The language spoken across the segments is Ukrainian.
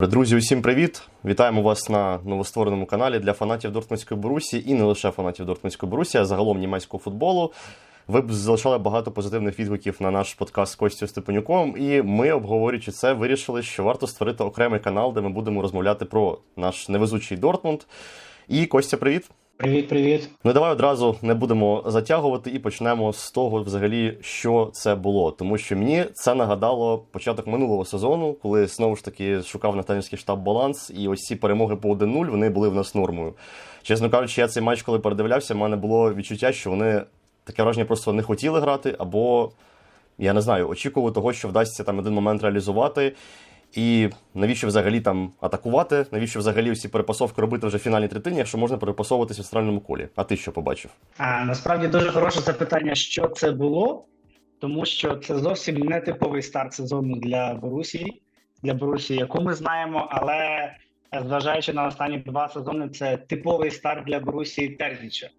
Друзі, усім привіт! Вітаємо вас на новоствореному каналі для фанатів Дортмундської Борусі і не лише фанатів Дортмундської Борусі, а загалом німецького футболу. Ви б залишали багато позитивних відгуків на наш подкаст з Костю Степанюком, і ми, обговорюючи це, вирішили, що варто створити окремий канал, де ми будемо розмовляти про наш невезучий Дортмунд. І Костя, привіт! Привіт, привіт. Ну давай одразу не будемо затягувати і почнемо з того, взагалі, що це було. Тому що мені це нагадало початок минулого сезону, коли знову ж таки шукав на тренерський штаб баланс, і ось ці перемоги по 1-0 вони були в нас нормою. Чесно кажучи, я цей матч, коли передивлявся, в мене було відчуття, що вони таке враження просто не хотіли грати, або я не знаю, очікували того, що вдасться там один момент реалізувати. І навіщо взагалі там атакувати? Навіщо взагалі всі перепасовки робити вже в фінальній третині, якщо можна перепасовуватися в центральному колі? А ти що побачив? А насправді дуже хороше запитання, що це було, тому що це зовсім не типовий старт сезону для Борусії, для Борусії, яку ми знаємо, але е, зважаючи на останні два сезони, це типовий старт для Борусії Терзіча.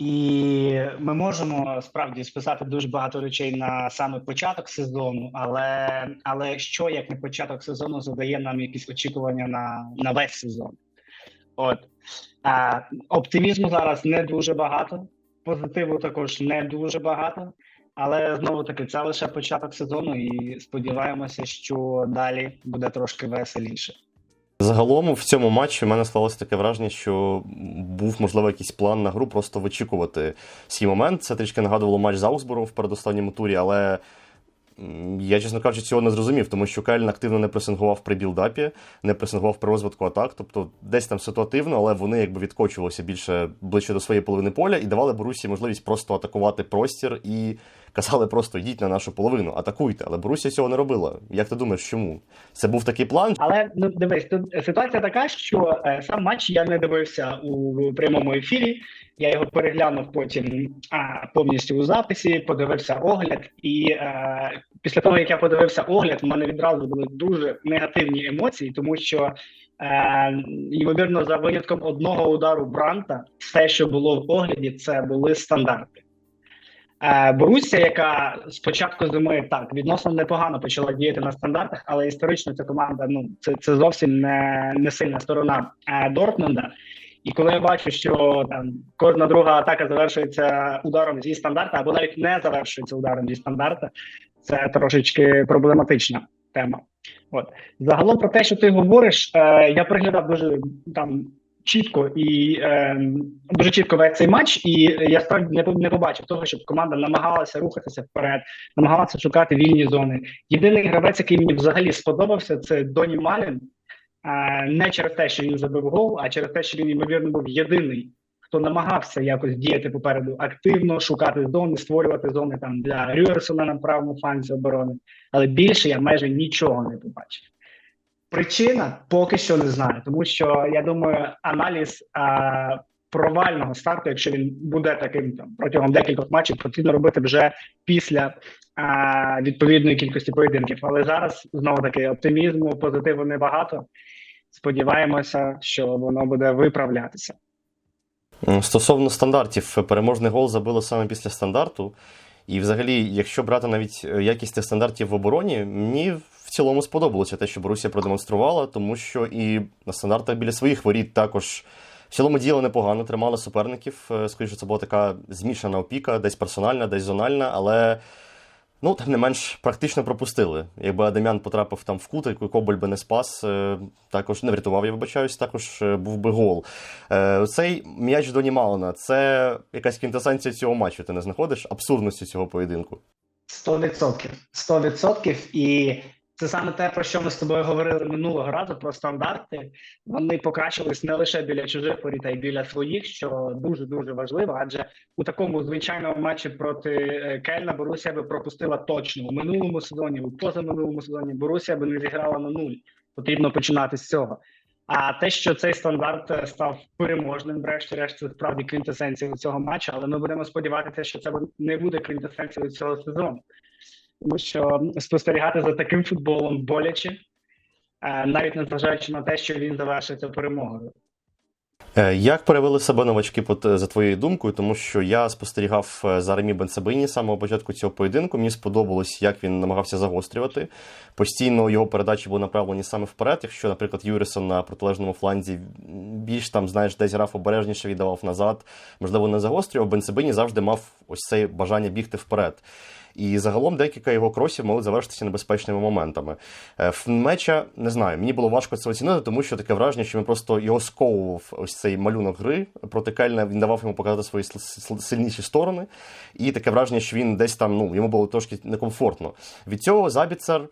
І ми можемо справді списати дуже багато речей на саме початок сезону, але але що як не початок сезону задає нам якісь очікування на, на весь сезон? От а, оптимізму зараз не дуже багато, позитиву також не дуже багато. Але знову таки це лише початок сезону, і сподіваємося, що далі буде трошки веселіше. Загалом в цьому матчі в мене склалося таке враження, що був можливо якийсь план на гру, просто вичікувати свій момент. Це трішки нагадувало матч з Аусбуром в передостанньому турі, але я, чесно кажучи, цього не зрозумів, тому що Кельн активно не пресингував при білдапі, не пресингував при розвитку атак. Тобто десь там ситуативно, але вони якби відкочувалися більше ближче до своєї половини поля і давали Борусі можливість просто атакувати простір і казали просто йдіть на нашу половину, атакуйте. Але Борусія цього не робила. Як ти думаєш, чому? Це був такий план? Але ну дивись, тут ситуація така, що е, сам матч я не дивився у прямому ефірі. Я його переглянув потім а, повністю у записі, подивився огляд, і е, після того як я подивився огляд, в мене відразу були дуже негативні емоції, тому що е, ймовірно за винятком одного удару Бранта, все, що було в огляді, це були стандарти. Е, Боруссія, яка з початку зими так відносно непогано почала діяти на стандартах, але історично ця команда ну це це зовсім не, не сильна сторона Дортмунда. І коли я бачу, що там кожна друга атака завершується ударом зі стандарта, або навіть не завершується ударом зі стандарта, це трошечки проблематична тема. От загалом про те, що ти говориш, е, я приглядав дуже там чітко і е, дуже чітко весь цей матч, і я справді не, не побачив того, щоб команда намагалася рухатися вперед, намагалася шукати вільні зони. Єдиний гравець, який мені взагалі сподобався, це Доні Малін. Не через те, що він забив гол, а через те, що він ймовірно був єдиний, хто намагався якось діяти попереду активно, шукати зони, створювати зони там для Рюерсона на правому фланзі оборони. Але більше я майже нічого не побачив. Причина поки що не знаю, тому що я думаю, аналіз а, провального старту, якщо він буде таким там протягом декількох матчів, потрібно робити вже після відповідної кількості поєдинків. Але зараз знову таки оптимізму, позитиву небагато. Сподіваємося, що воно буде виправлятися. Стосовно стандартів, переможний гол забили саме після стандарту. І, взагалі, якщо брати навіть якість тих стандартів в обороні, мені в цілому сподобалося те, що Борусія продемонструвала, тому що і на стандартах біля своїх воріт також в цілому діяли непогано, тримали суперників. Скоріше, це була така змішана опіка, десь персональна, десь зональна, але. Ну, тим не менш, практично пропустили. Якби Адамян потрапив там в кут, Коболь би не спас, е, також не врятував, я вибачаюсь, також е, був би гол. Е, Цей м'яч Доні Малона це якась квінтесенція цього матчу. Ти не знаходиш абсурдності цього поєдинку? Сто відсотків. Сто відсотків. І це саме те, про що ми з тобою говорили минулого разу про стандарти. Вони покращились не лише біля чужих воріт, а й біля своїх, що дуже дуже важливо. Адже у такому звичайному матчі проти Кельна Борусія би пропустила точно у минулому сезоні, у позаминулому сезоні Борусія би не зіграла на нуль. Потрібно починати з цього. А те, що цей стандарт став переможним, врешті-решт, це справді квінтесенція цього матчу, але ми будемо сподіватися, що це не буде квінтесенцією цього сезону. Тому що спостерігати за таким футболом боляче, навіть незважаючи на те, що він завершиться перемогою. Е, Як перевели себе новачки за твоєю думкою? Тому що я спостерігав е, за Ремі Бенцебині з самого початку цього поєдинку. Мені сподобалось, як він намагався загострювати. Постійно його передачі були направлені саме вперед. Якщо, наприклад, Юрісон на протилежному фланзі більш там, знаєш, десь грав обережніше, віддавав назад, можливо, не загострював. Бенцебині завжди мав ось це бажання бігти вперед. І загалом декілька його кросів могли завершитися небезпечними моментами. Е, меча не знаю, мені було важко це оцінити, тому що таке враження, що він просто його сковував ось цей малюнок гри проти Кельна. Він давав йому показати свої сильніші сторони. І таке враження, що він десь там ну йому було трошки некомфортно. Від цього Забіцер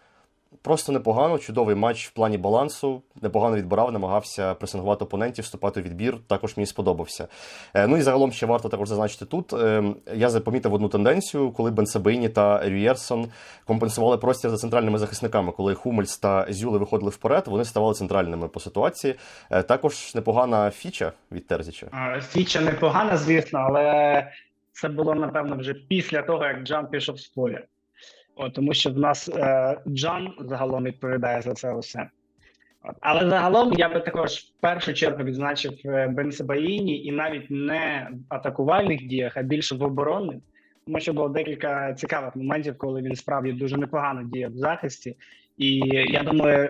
просто непогано, чудовий матч в плані балансу, непогано відбирав, намагався пресингувати опонентів, вступати у відбір. Також мені сподобався. Е, Ну і загалом ще варто також зазначити тут. е, Я запомітив одну тенденцію, коли Бенсабині та Рюєрсон компенсували простір за центральними захисниками. Коли Хумельс та Зюли виходили вперед, вони ставали центральними по ситуації. Е, Також непогана фіча від Терзіча. Фіча непогана, звісно, але це було напевно вже після того, як Джан пішов з поля. От, тому що в нас е, Джан загалом відповідає за це усе. От. Але загалом я би також в першу чергу відзначив е, Бенсебаїні і навіть не в атакувальних діях, а більше в оборонних. Тому що було декілька цікавих моментів, коли він справді дуже непогано діяв в захисті. І я думаю,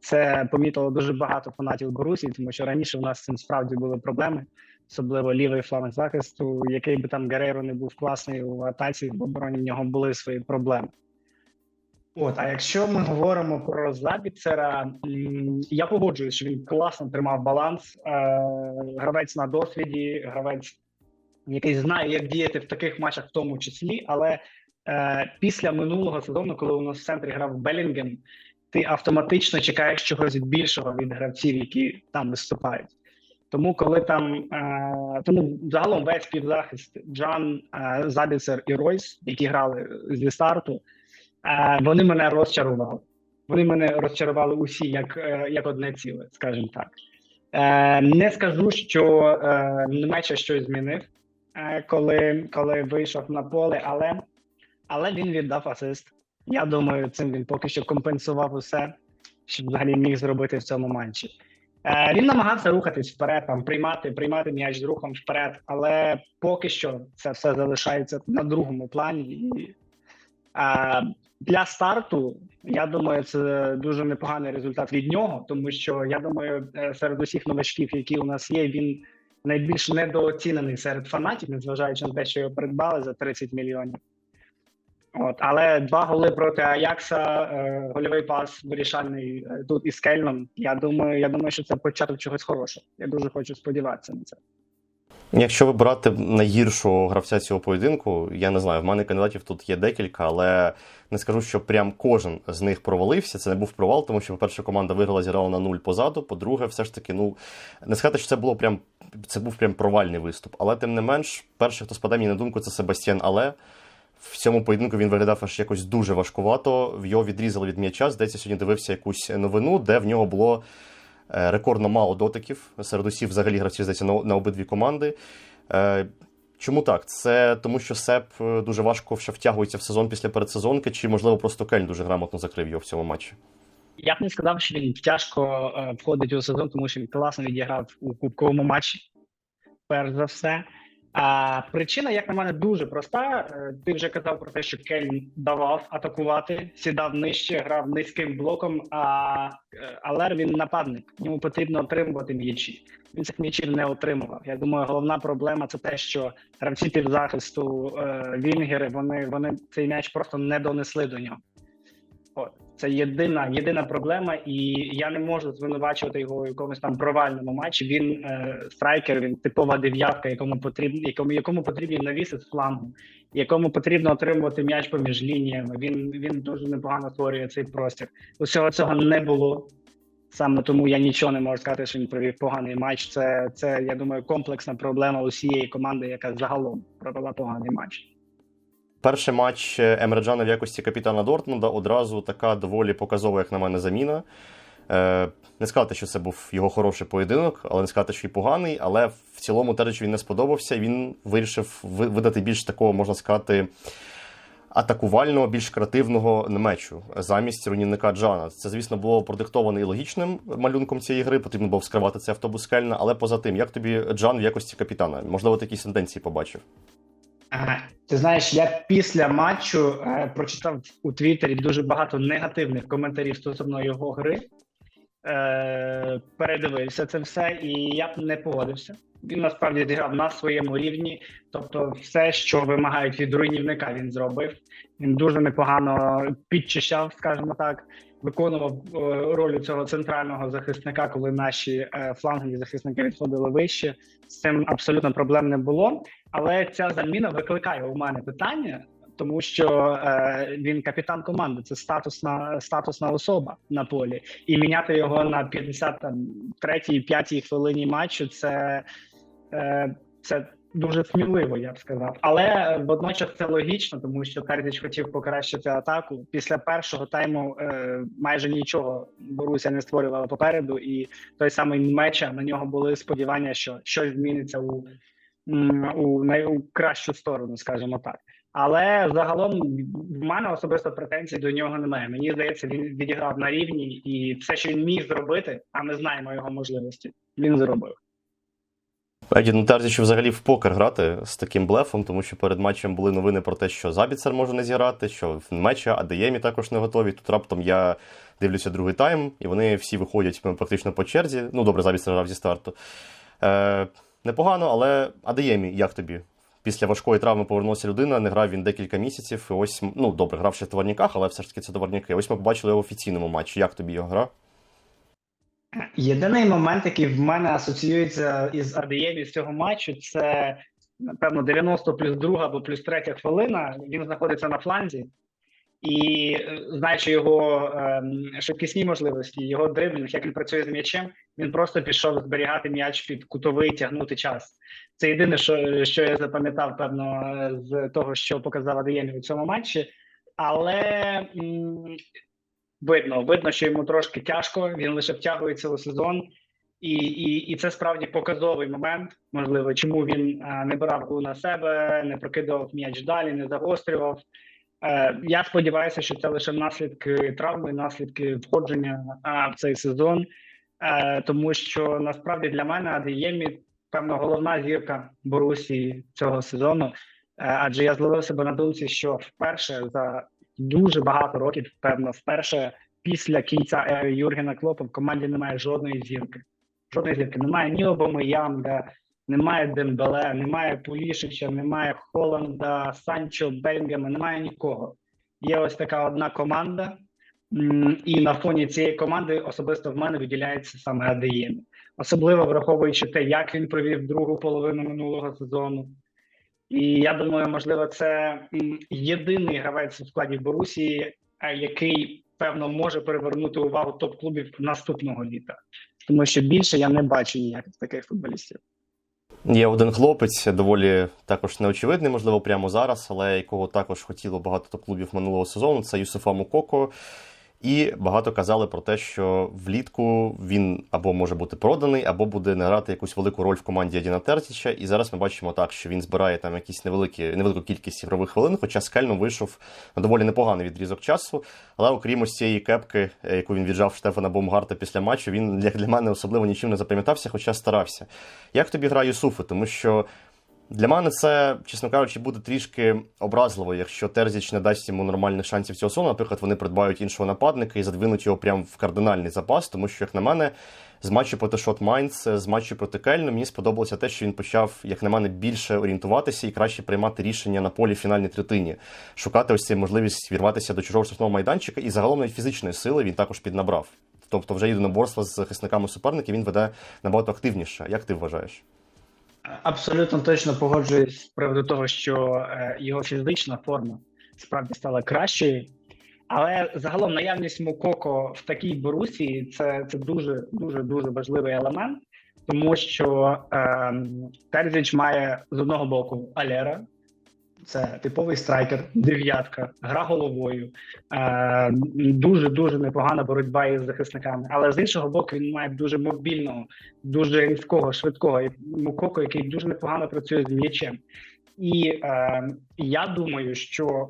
це помітило дуже багато фанатів Борусі, тому що раніше у нас з цим справді були проблеми, особливо лівий фланг захисту, який би там Герейро не був класний у атаці, в обороні в нього були свої проблеми. От, а якщо ми говоримо про Забіцера, я погоджуюсь, що він класно тримав баланс. Е, гравець на досвіді, гравець, який знає, як діяти в таких матчах, в тому числі. Але е, після минулого сезону, коли у нас в центрі грав Белінгем, ти автоматично чекаєш чогось більшого від гравців, які там виступають. Тому, коли там е, тому загалом весь півзахист Джан, е, Забіцер і Ройс, які грали зі старту, е, вони мене розчарували. Вони мене розчарували усі як, як одне ціле, скажімо так. Не скажу, що Немеча щось змінив, коли, коли вийшов на поле, але, але він віддав асист. Я думаю, цим він поки що компенсував усе, що взагалі міг зробити в цьому матчі. Е, він намагався рухатись вперед, там приймати, приймати м'яч з рухом вперед, але поки що це все залишається на другому плані. І, е, для старту я думаю, це дуже непоганий результат від нього, тому що я думаю, е, серед усіх новачків, які у нас є, він найбільш недооцінений серед фанатів, незважаючи на те, що його придбали за 30 мільйонів. От, але два голи проти Аякса, е, гольовий пас вирішальний е, тут із Кельном. Я думаю, я думаю, що це початок чогось хорошого. Я дуже хочу сподіватися на це. Якщо вибирати найгіршого гравця цього поєдинку, я не знаю, в мене кандидатів тут є декілька, але не скажу, що прям кожен з них провалився. Це не був провал, тому що, по-перше, команда виграла, зіграла на нуль позаду. По-друге, все ж таки, ну не сказати, що це було прям це був прям провальний виступ. Але тим не менш, перший, хто спадає мені на думку, це Себастьян Але. В цьому поєдинку він виглядав аж якось дуже важкувато. Його відрізали від м'яча. Здається, сьогодні дивився якусь новину, де в нього було е, рекордно мало дотиків. Серед усіх взагалі гравців здається на, обидві команди. Е, Чому так? Це тому, що Сеп е, дуже важко втягується в сезон після передсезонки, чи можливо просто Кельн дуже грамотно закрив його в цьому матчі? Я б не сказав, що він тяжко входить у сезон, тому що він класно відіграв у кубковому матчі. Перш за все. А причина, як на мене, дуже проста. Е, Ти вже казав про те, що Кельн давав атакувати, сідав нижче, грав низьким блоком. А е, Алер він нападник. Йому потрібно отримувати м'ячі. Він цих м'ячів не отримував. Я думаю, головна проблема це те, що гравці півзахисту е, Вінгери вони, вони цей м'яч просто не донесли до нього. Це єдина єдина проблема, і я не можу звинувачувати його у якомусь там провальному матчі. Він е, страйкер, він типова дев'ятка, якому потрібно, якому якому потрібні навіси з флангу, якому потрібно отримувати м'яч поміж лініями. Він він дуже непогано створює цей простір. Усього цього не було. Саме тому я нічого не можу сказати, що він провів поганий матч. Це це я думаю комплексна проблема усієї команди, яка загалом провела поганий матч. Перший матч Емре Джана в якості капітана Дортмунда одразу така доволі показова, як на мене, заміна. Е, не сказати, що це був його хороший поєдинок, але не сказати, що і поганий. Але в цілому Терич він не сподобався. Він вирішив видати більш такого, можна сказати, атакувального, більш креативного мечу замість руйнівника Джана. Це, звісно, було продиктовано і логічним малюнком цієї гри. Потрібно було вскривати цей автобус Кельна. Але поза тим, як тобі Джан в якості капітана? Можливо, такі тенденції побачив. Ти знаєш, я після матчу е, прочитав у Твіттері дуже багато негативних коментарів стосовно його гри. Е, передивився це все, і я б не погодився. Він насправді зіграв на своєму рівні. Тобто, все, що вимагають від руйнівника, він зробив. Він дуже непогано підчищав, скажімо так, виконував е, роль цього центрального захисника, коли наші е, флангові захисники відходили вище. З цим абсолютно проблем не було. Але ця заміна викликає у мене питання, тому що е, він капітан команди, це статусна статусна особа на полі, і міняти його на 53-й, 5-й хвилині матчу. Це, е, це дуже сміливо, я б сказав. Але водночас це логічно, тому що Терзіч хотів покращити атаку. Після першого тайму е, майже нічого Боруся не створювала попереду, і той самий меча на нього були сподівання, що щось зміниться у у найкращу сторону, скажімо так. Але загалом в мене особисто претензій до нього немає. Мені здається, він відіграв на рівні, і все, що він міг зробити, а ми знаємо його можливості. Він зробив. Еді ну Терзічу взагалі в покер грати з таким блефом, тому що перед матчем були новини про те, що Забіцер може не зіграти, що в меча Адеємі також не готові. Тут раптом я дивлюся другий тайм, і вони всі виходять ну, практично по черзі. Ну, добре, Забіцер грав зі старту. Е, непогано, але Адеємі, як тобі? Після важкої травми повернувся людина, не грав він декілька місяців. І ось, ну добре, грав ще в товарняках, але все ж таки це товарняки. Ось ми побачили його в офіційному матчі. Як тобі його гра? Єдиний момент, який в мене асоціюється із Адеєві з цього матчу, це напевно 90 плюс друга або плюс третя хвилина. Він знаходиться на фланзі, і е, знаючи його ем, швидкісні можливості, його дриблінг, як він працює з м'ячем, він просто пішов зберігати м'яч під кутовий, тягнути час. Це єдине, що, що я запам'ятав, певно, з того, що показав Адеємі у цьому матчі. Але видно, видно, що йому трошки тяжко. Він лише втягується у сезон, і і, і це справді показовий момент. Можливо, чому він а, не брав гру на себе, не прокидував м'яч далі, не загострював. Е, я сподіваюся, що це лише наслідки травми, наслідки входження а, в цей сезон, е, тому що насправді для мене Адеємі, певно, головна зірка Борусі цього сезону. Е, адже я зловив себе на думці, що вперше за дуже багато років, певно, вперше після кінця ери Юргена Клопа в команді немає жодної зірки. Жодної зірки. Немає ні Обомоянга, немає Дембеле, немає Пулішича, немає Холланда, Санчо, Белінгема, немає нікого. Є ось така одна команда, і на фоні цієї команди особисто в мене виділяється саме Адеєм. Особливо враховуючи те, як він провів другу половину минулого сезону. І я думаю, можливо, це єдиний гравець у складі Борусії, е, який певно може перевернути увагу топ-клубів наступного літа, тому що більше я не бачу ніяких таких футболістів. Є один хлопець, доволі також неочевидний, можливо, прямо зараз, але якого також хотіло багато топ-клубів минулого сезону. Це Юсуфа Мукоко. І багато казали про те, що влітку він або може бути проданий, або буде не грати якусь велику роль в команді Адіна Тертіча. І зараз ми бачимо так, що він збирає там якісь невеликі, невелику кількість ігрових хвилин, хоча з Кельном вийшов на доволі непоганий відрізок часу. Але окрім ось цієї кепки, е, яку він віджав Штефана Бомгарта після матчу, він як для мене особливо нічим не запам'ятався, хоча старався. Як тобі гра Юсуфа? Тому що. Для мене це, чесно кажучи, буде трішки образливо, якщо Терзіч не дасть йому нормальних шансів цього сезону. Наприклад, вони придбають іншого нападника і задвинуть його прямо в кардинальний запас, тому що, як на мене, з матчу проти Шот Майнц, з матчу проти Кельну, мені сподобалося те, що він почав, як на мене, більше орієнтуватися і краще приймати рішення на полі фінальній третині, шукати ось цю можливість вірватися до чужого штрафного майданчика, і загалом фізичної сили він також піднабрав. Тобто, вже єдиноборство з захисниками суперників він веде набагато активніше. Як ти вважаєш? Абсолютно точно погоджуюсь з приводу того, що е, його фізична форма справді стала кращою. Але загалом наявність Мукоко в такій Борусі це, це дуже дуже дуже важливий елемент, тому що е, Терзіч має з одного боку Алера, це типовий страйкер, дев'ятка, гра головою, е, дуже дуже непогана боротьба із захисниками. Але з іншого боку, він має дуже мобільного, дуже різкого, швидкого Мукоко, який дуже непогано працює з м'ячем. І е, я думаю, що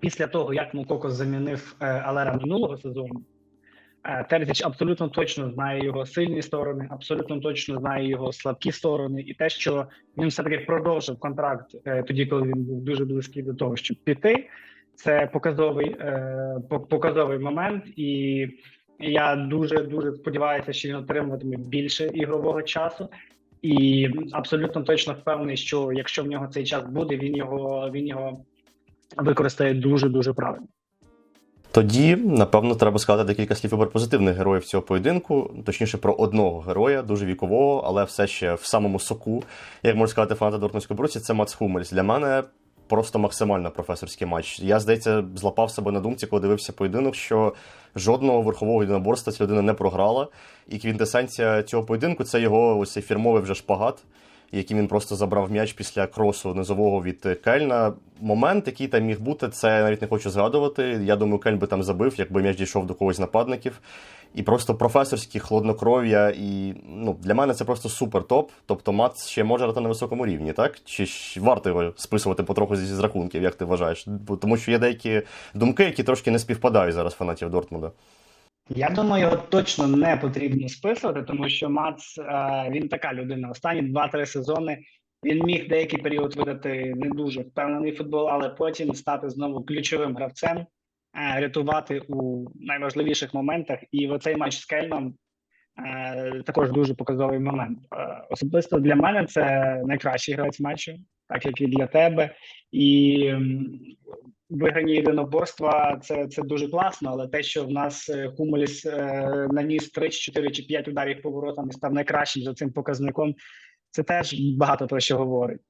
після того, як Мукоко замінив е, Алера минулого сезону, Терзіч абсолютно точно знає його сильні сторони, абсолютно точно знає його слабкі сторони, і те, що він все таки продовжив контракт е, тоді, коли він був дуже близький до того, щоб піти. Це показовий е, показовий момент, і я дуже дуже сподіваюся, що він отримуватиме більше ігрового часу. І абсолютно точно впевнений, що якщо в нього цей час буде, він його він його використає дуже дуже правильно. Тоді, напевно, треба сказати декілька слів про позитивних героїв цього поєдинку, точніше про одного героя, дуже вікового, але все ще в самому соку, як можна сказати, фаната Дортмундської Брусі, це Мац Хумельс. Для мене просто максимально професорський матч. Я, здається, злапав себе на думці, коли дивився поєдинок, що жодного верхового єдиноборства ця людина не програла. І квінтесенція цього поєдинку це його ось фірмовий вже шпагат, яким він просто забрав м'яч після кросу низового від Кельна. Момент, який там міг бути, це я навіть не хочу згадувати. Я думаю, Кельн би там забив, якби м'яч дійшов до когось з нападників. І просто професорські хладнокров'я. І ну, для мене це просто супер топ. Тобто Мац ще може грати на високому рівні, так? Чи ж варто його списувати потроху зі з рахунків, як ти вважаєш? Тому що є деякі думки, які трошки не співпадають зараз фанатів Дортмунда. Я думаю, його точно не потрібно списувати, тому що Мац е, він така людина. Останні 2-3 сезони він міг деякий період видати не дуже впевнений футбол, але потім стати знову ключовим гравцем, е, рятувати у найважливіших моментах. І в оцей матч з Кельном е, також дуже показовий момент. Особисто для мене це найкращий гравець матчу, так як і для тебе. І виграні єдиноборства це, це дуже класно, але те, що в нас е, Хумеліс е, наніс 3, 4 чи 5 ударів поворотом і став найкращим за цим показником, це теж багато про що говорить.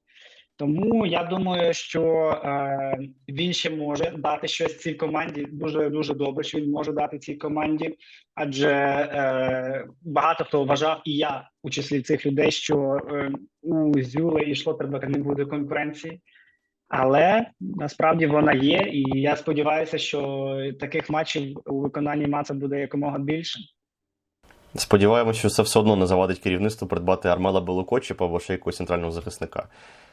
Тому я думаю, що е, він ще може дати щось цій команді. Дуже дуже добре, що він може дати цій команді, адже е, багато хто вважав, і я у числі цих людей, що е, у Зюле і Шлоттербека не буде конкуренції. Але насправді вона є, і я сподіваюся, що таких матчів у виконанні Маца буде якомога більше. Сподіваємося, що це все одно не завадить керівництву придбати Армела Белокочіпа або ще якогось центрального захисника.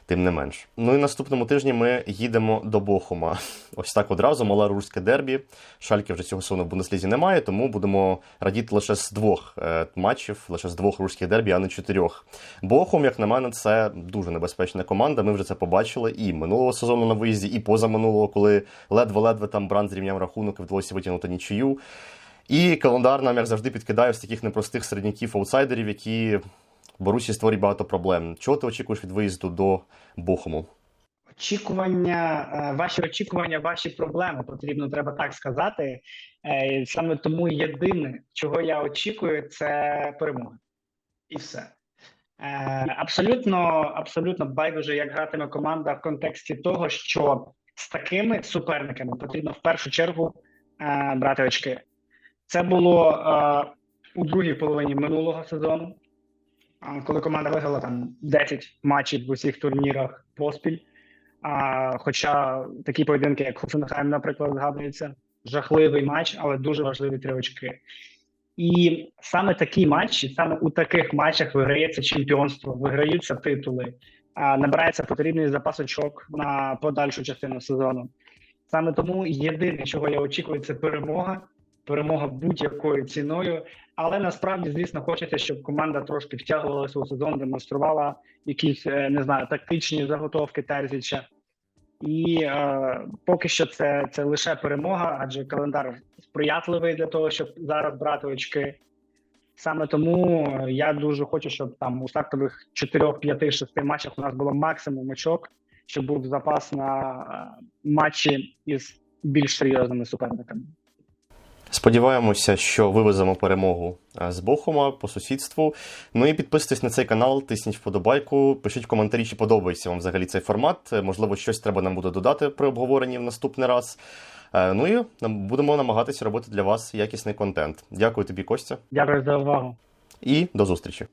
Тим не менш. Ну і наступному тижні ми їдемо до Бохума. Ось так одразу, мале рурське дербі. Шальки вже цього сезону в Бундеслізі немає, тому будемо радіти лише з двох е, матчів, лише з двох рурських дербі, а не чотирьох. Бохум, як на мене, це дуже небезпечна команда. Ми вже це побачили і минулого сезону на виїзді, і позаминулого, коли ледве-ледве там Бранд зрівняв рахунок і вдалося витягнути нічию. І календар нам, як завжди, підкидає з таких непростих середняків аутсайдерів, які Борусі створюють багато проблем. Чого ти очікуєш від виїзду до Бохуму? Очікування, е, ваші очікування, ваші проблеми потрібно, треба так сказати. Е, Саме тому єдине, чого я очікую, це перемога. І все. Е, Абсолютно, абсолютно байдуже, як гратиме команда в контексті того, що з такими суперниками потрібно в першу чергу брати очки. Це було е, у другій половині минулого сезону, коли команда виграла там 10 матчів в усіх турнірах поспіль. А, хоча такі поєдинки, як Хофенхайм, наприклад, згадується, жахливий матч, але дуже важливі три очки. І саме такі матчі, саме у таких матчах виграється чемпіонство, виграються титули, а, набирається потрібний запас очок на подальшу частину сезону. Саме тому єдине, чого я очікую, це перемога. Перемога будь-якою ціною, але насправді, звісно, хочеться, щоб команда трошки втягувалася у сезон, демонструвала якісь е, не знаю тактичні заготовки Терзіча. І е, поки що це, це лише перемога, адже календар сприятливий для того, щоб зараз брати очки. Саме тому е, я дуже хочу, щоб там у стартових 4, 5, 6 матчах у нас було максимум очок, щоб був запас на е, матчі із більш серйозними суперниками. Сподіваємося, що вивеземо перемогу е, з Бохума по сусідству. Ну і підписуйтесь на цей канал, тисніть вподобайку, пишіть коментарі, чи подобається вам взагалі цей формат. Е, Можливо, щось треба нам буде додати при обговоренні в наступний раз. Е, Ну і будемо намагатися робити для вас якісний контент. Дякую тобі, Костя, Дякую за увагу. і до зустрічі.